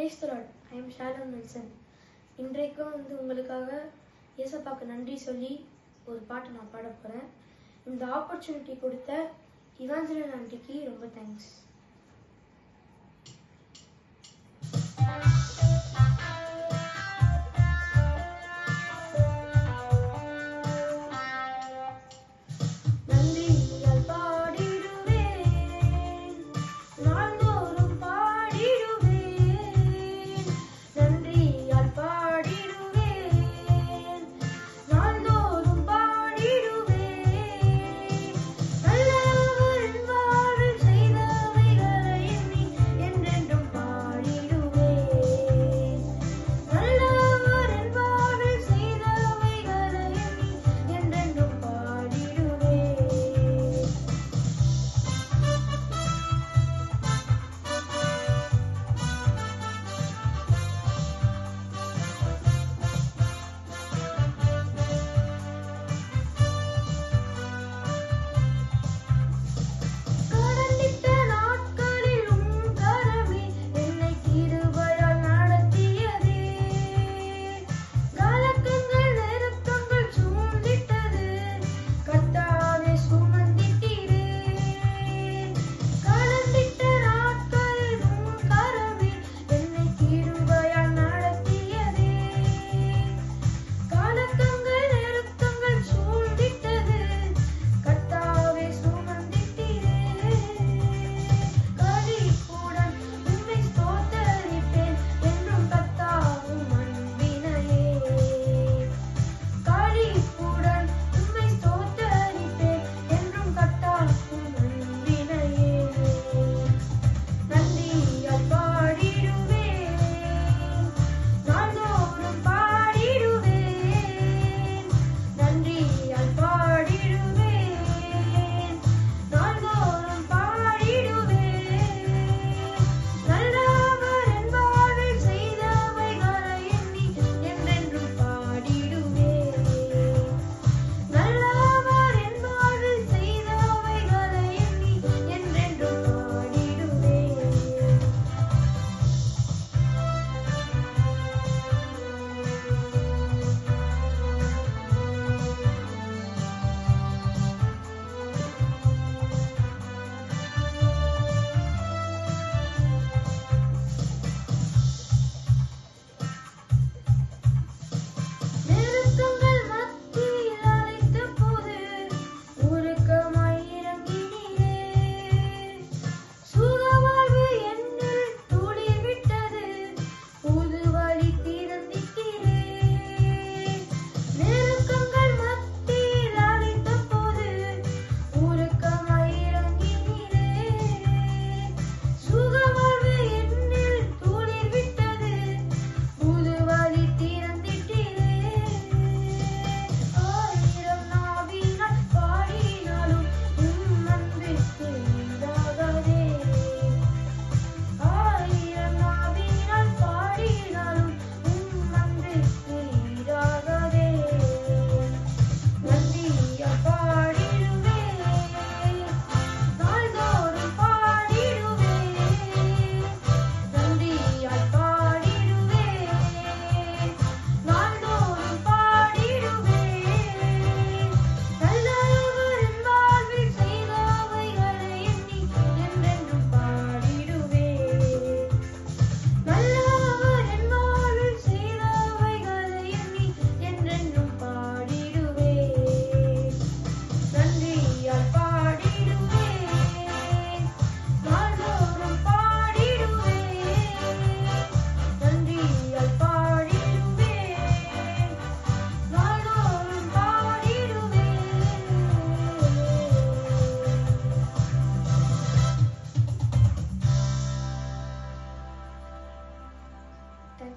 Praise the Lord I am Shalom Nelson இன்றைக்கும் வந்து உங்களுக்காக இயேசப்பாக்கு நன்றி சொல்லி ஒரு பாட்டு நான் பாட போகிறேன் இந்த ஆப்பர்ச்சுனிட்டி கொடுத்த இவாஞ்சலன் நன்றிக்கு ரொம்ப தேங்க்ஸ்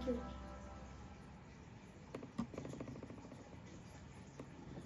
Thank you.